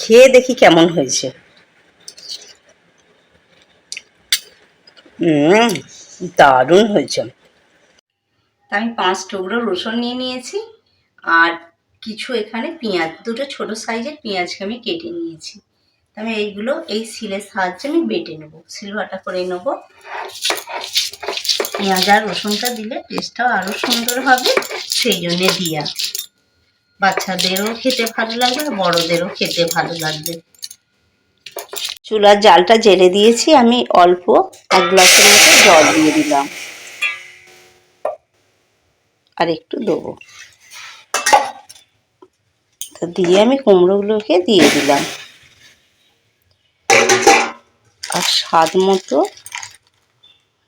খেয়ে দেখি কেমন হয়েছে। দারুণ হয়েছে। আমি পাঁচ টুকরো রসুন নিয়ে নিয়েছি, আর কিছু এখানে পেঁয়াজ, দুটো ছোট সাইজের পেঁয়াজকে আমি কেটে নিয়েছি। আমি এইগুলো, এই সিলের সাহায্যে আমি বেটে নেব, সিল বাটা করে নেব। পেঁয়াজ আর রসুনটা দিলে টেস্টটাও আরও সুন্দর হবে, সেই জন্যে দিয়া। বাচ্চাদেরও খেতে ভালো লাগবে, বড়োদেরও খেতে ভালো লাগবে। চুলার জালটা জেলে দিয়েছি, আমি অল্প এক গ্লাসের মতো জল দিয়ে দিলাম। আর একটু দেবো। দিয়ে আমি কুমড়োগুলোকে দিয়ে দিলাম। আর স্বাদ মতো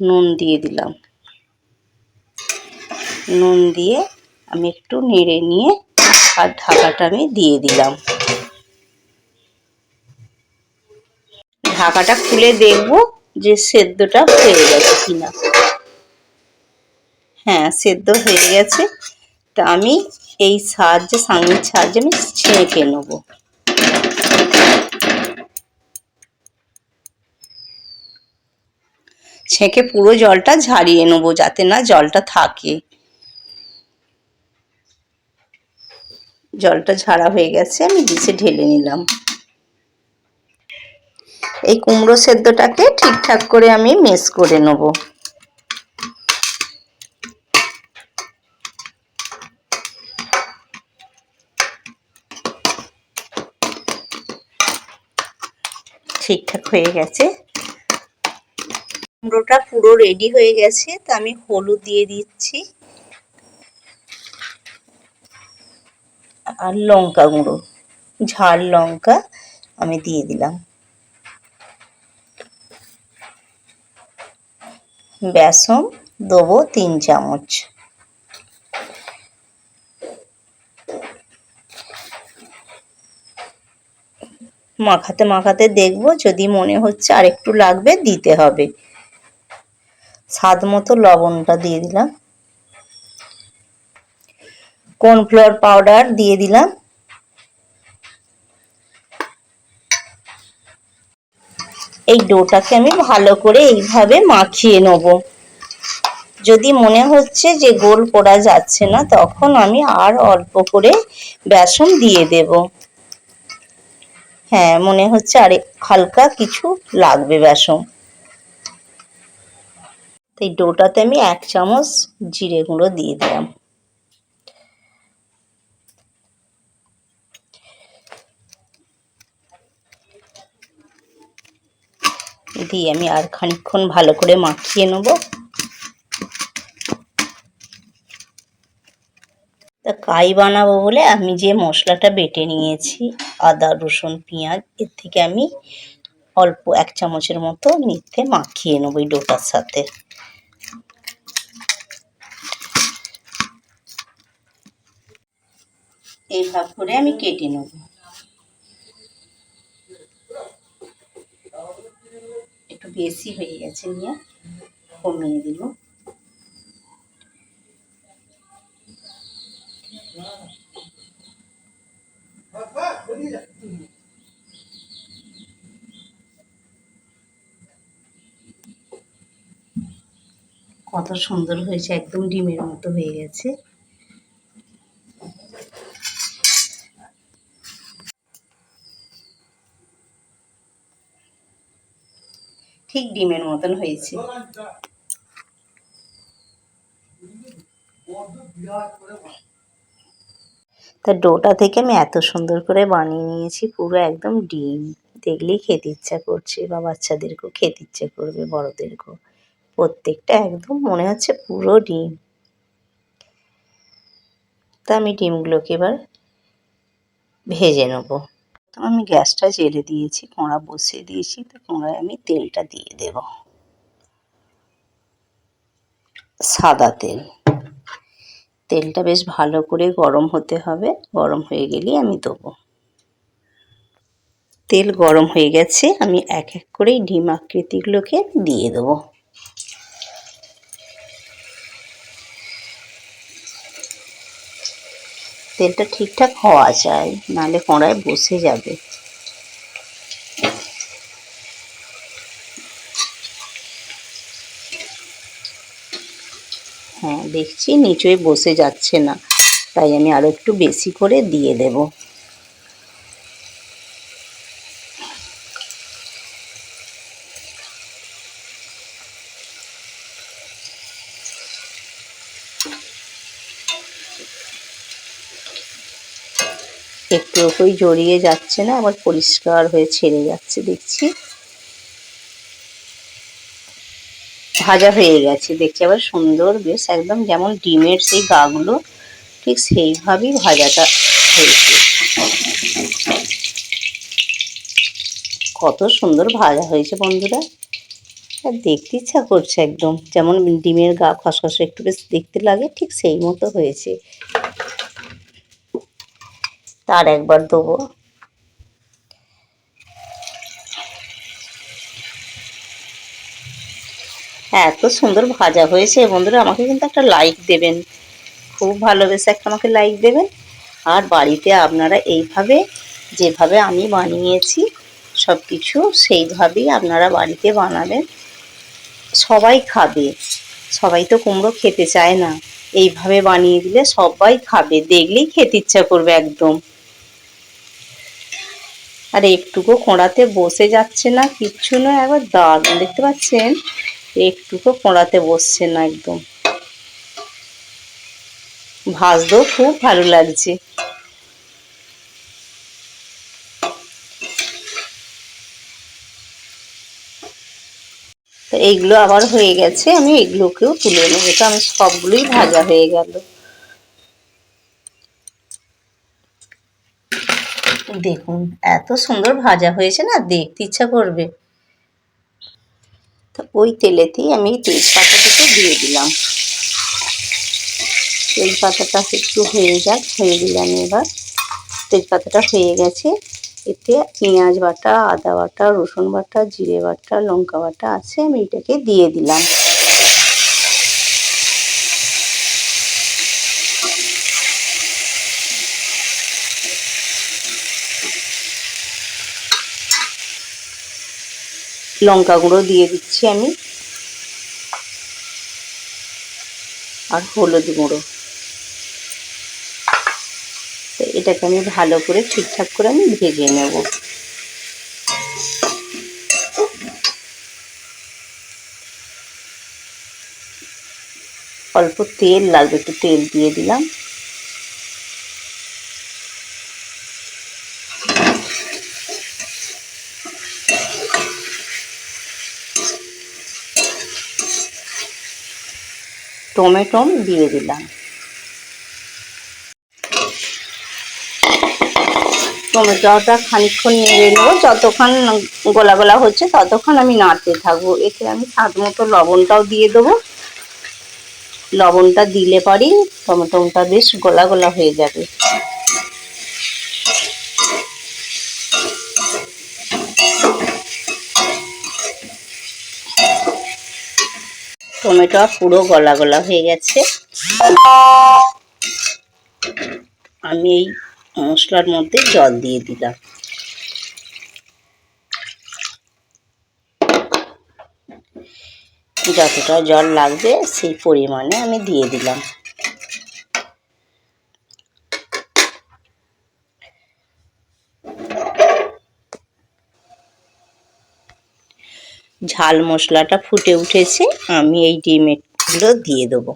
নুন দিয়ে দিলাম। নুন দিয়ে আমি একটু নেড়ে নিয়ে আর ঢাকাটা আমি দিয়ে দিলাম। ঢাকাটা খুলে দেখব যে সেদ্ধটা হয়ে গেছে কিনা। হ্যাঁ সেদ্ধ হয়ে গেছে। তা আমি এই সাহায্যে সাংয়ের সাহায্যে আমি ছেঁকে নেব। ছেঁকে পুরো জলটা ঝারিয়ে নেব যাতে না জলটা থাকে। জলটা ঝাড়া হয়ে গেছে, আমি ডিশে ঢেলে নিলাম। এই কুমড়ো সেদ্ধটাকে ঠিকঠাক করে আমি মেস করে নেব। ঠিকঠাক হয়ে গেছে। কুমড়োটা পুরো রেডি হয়ে গেছে, তা আমি হলুদ দিয়ে দিচ্ছি। আর লঙ্কা গুঁড়ো। ঝাল লঙ্কা আমি দিয়ে দিলাম। বেসন দেবো তিন চামচ। মাখাতে মাখাতে দেখব, যদি মনে হচ্ছে আর একটু লাগবে, দিতে হবে। স্বাদ মতো লবণটা দিয়ে দিলাম। কর্নফ্লাওয়ার পাউডার দিয়ে দিলাম। এই ডোটাকে আমি ভালো করে এইভাবে মাখিয়ে নেব। যদি মনে হচ্ছে যে গোল করা যাচ্ছে না, তখন আমি আর অল্প করে বেসন দিয়ে দেব। হ্যাঁ মনে হচ্ছে আর হালকা কিছু লাগবে বেসন। এই ডোটাতে আমি এক চামচ জিরে গুঁড়ো দিয়ে দিলাম। দিয়ে আমি আর খানিক্ষণ ভালো করে মাখিয়ে নেব। তা কাই বানাবো বলে আমি যে মশলাটা বেটে নিয়েছি, আদা, রসুন, পেঁয়াজ, এর থেকে আমি অল্প এক চামচের মতো নিতে মাখিয়ে নেব এই ডোটার সাথে। এইভাব করে আমি কেটে নেব একটু বেশি হয়ে গেছে নিয়ে কমিয়ে দিল। কত সুন্দর হয়েছে একদম ডিমের মতো হয়ে গেছে। ঠিক ডিমের মতন হয়েছে। তা ডোটা থেকে আমি এত সুন্দর করে বানিয়ে নিয়েছি, পুরো একদম ডিম। দেখলেই খেতে ইচ্ছা করছে বা বাচ্চাদেরকেও খেতে ইচ্ছে করবে, বড়দেরকেও। প্রত্যেকটা একদম মনে হচ্ছে পুরো ডিম। তা আমি ডিমগুলোকে এবার ভেজে নেব। তো আমি গ্যাসটা জেলে দিয়েছি, কোঁড়া বসিয়ে দিয়েছি, তো কোঁড়ায় আমি তেলটা দিয়ে দেব। সাদা তেল। তেলটা বেশ ভালো করে গরম হতে হবে, গরম হয়ে গেলেই আমি দেবো। তেল গরম হয়ে গেছে, আমি এক এক করে ডিম আকৃতিগুলোকে দিয়ে দেবো। তেলটা ঠিকঠাক হওয়া চাই নাহলে কড়ায় বসে যাবে। হ্যাঁ দেখছি নিচুয়ে বসে যাচ্ছে না, তাই আমি আরও একটু বেশি করে দিয়ে দেবো। একটু জড়িয়ে যাচ্ছে না, আবার পরিষ্কার হয়ে ছেড়ে যাচ্ছে, দেখছি। ভাজা হয়ে গেছে, দেখছি আবার সুন্দর, বেশ একদম যেমন ডিমের সেই গাগুলো, ঠিক সেইভাবেই ভাজাটা হয়েছে। কত সুন্দর ভাজা হয়েছে বন্ধুরা। আর দেখতে ইচ্ছা করছে একদম, যেমন ডিমের গা খসখসে একটু বেশ দেখতে লাগে, ঠিক সেই মতো হয়েছে। তার একবার দেবো। হ্যাঁ এত সুন্দর ভাজা হয়েছে। বন্ধুরা, আমাকে কিন্তু একটা লাইক দেবেন। খুব ভালোবেসে একটা আমাকে লাইক দেবেন। আর বাড়িতে আপনারা এইভাবে, যেভাবে আমি বানিয়েছি সব কিছু সেইভাবেই আপনারা বাড়িতে বানাবেন। সবাই খাবে। সবাই তো কুমড়ো খেতে চায় না। এইভাবে বানিয়ে দিলে সবাই খাবে। দেখলেই খেতে ইচ্ছা করবে একদম। আর একটুকু কোঁড়াতে বসে যাচ্ছে না, কিচ্ছু নয়, একবার দারুণ, দেখতে পাচ্ছেন? একটুকু কোঁড়াতে বসছে না একদম। ভাজতেও খুব ভালো লাগছে। তো এইগুলো আবার হয়ে গেছে, আমি এগুলোকেও তুলে নেব। তো আমি সবগুলোই ভাজা হয়ে গেল। দেখুন, এত সুন্দর ভাজা হয়েছে না, দেখতে ইচ্ছা করবে। তো ওই তেলেতেই আমি তেজপাতাটাকে দিয়ে দিলাম। তেজপাতাটা একটু হয়ে যাক, হয়ে দিলাম এবার। তেজপাতাটা হয়ে গেছে, এতে পেঁয়াজ বাটা, আদা বাটা, রসুন বাটা, জিরে বাটা, লঙ্কা বাটা আছে, আমি এটাকে দিয়ে দিলাম। লঙ্কা গুঁড়ো দিয়ে দিচ্ছি আমি। আর হলুদ গুঁড়ো। তো এটাকে আমি ভালো করে ঠিকঠাক করে আমি ভেজে নেব। অল্প তেল লাগবে, একটু তেল দিয়ে দিলাম। টমেটো দিয়ে দিলাম। টমেটোটা খানিকক্ষণ নেড়ে নেব, যতক্ষণ গোলা গোলা হচ্ছে ততক্ষণ আমি নাড়তে থাকব। এতে আমি স্বাদ মতো লবণটাও দিয়ে দেবো। লবণটা দিলে পরেই টমেটোটা বেশ গোলা গোলা হয়ে যাবে। টমেটো পুরো গলা গলা হয়ে গেছে। আমি এই মশলার মধ্যে জল দিয়ে দিলাম। যতটা জল লাগবে সেই পরিমাণে আমি দিয়ে দিলাম। ঝাল মশলাটা ফুটে উঠেছে আমি এই ডিমগুলো দিয়ে দেবো।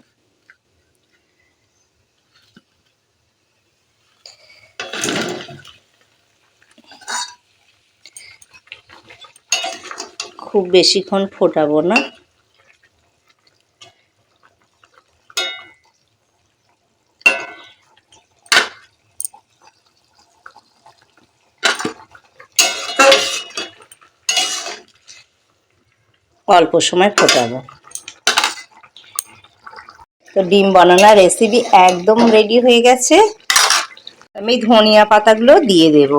খুব বেশিক্ষণ ফোটাবো না। অল্প সময় ফোটাবো। তো ডিম বানানোর রেসিপি একদম রেডি হয়ে গেছে। আমি ধনিয়া পাতাগুলো দিয়ে দেব।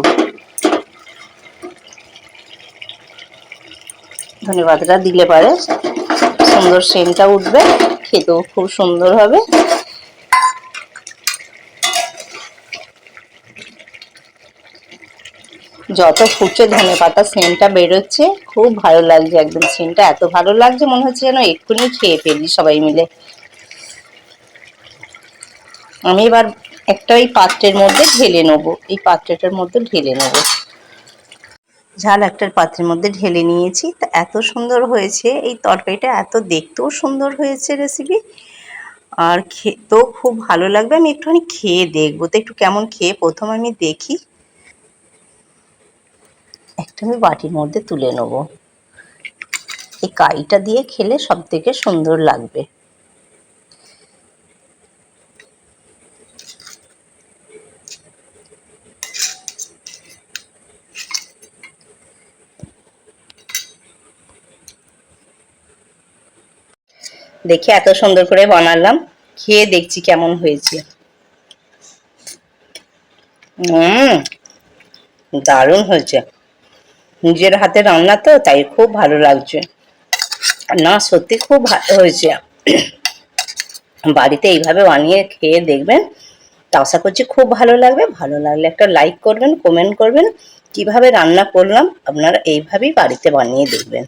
ধনিয়া পাতাটা দিলে পারে সুন্দর সেমটা উঠবে, খেতেও খুব সুন্দর হবে। যত ফুটছে ধনে পাতা সেন্টটা বেরোচ্ছে, খুব ভালো লাগছে একদম সেন্টটা এত ভালো লাগছে মনে হচ্ছে যেন এক্ষুনি খেয়ে ফেলি সবাই মিলে। আমি এবার একটা ওই পাত্রের মধ্যে ঢেলে নেব। এই পাত্রটার মধ্যে ঢেলে নেব। ঝাল একটার পাত্রের মধ্যে ঢেলে নিয়েছি। তা এত সুন্দর হয়েছে, এই তরকারিটা এত দেখতেও সুন্দর হয়েছে রেসিপি আর খেতেও খুব ভালো লাগবে। আমি একটুখানি খেয়ে দেখব। তো একটু কেমন খেয়ে প্রথম আমি দেখি। একটা আমি বাটির মধ্যে তুলে নেব। এই কাইটা দিয়ে খেলে সব থেকে সুন্দর লাগবে। দেখে এত সুন্দর করে বানালাম, খেয়ে দেখছি কেমন হয়েছে। দারুণ হয়েছে। নিজের হাতে রান্না তো, তাই খুব ভালো লাগছে। না, সত্যি খুব ভালো হয়েছে। বাড়িতে এইভাবে বানিয়ে খেয়ে দেখবেন, তা আশা করছি খুব ভালো লাগবে। ভালো লাগলে একটা লাইক করবেন কমেন্ট করবেন, কীভাবে রান্না করলাম, আপনারা এইভাবেই বাড়িতে বানিয়ে দেখবেন।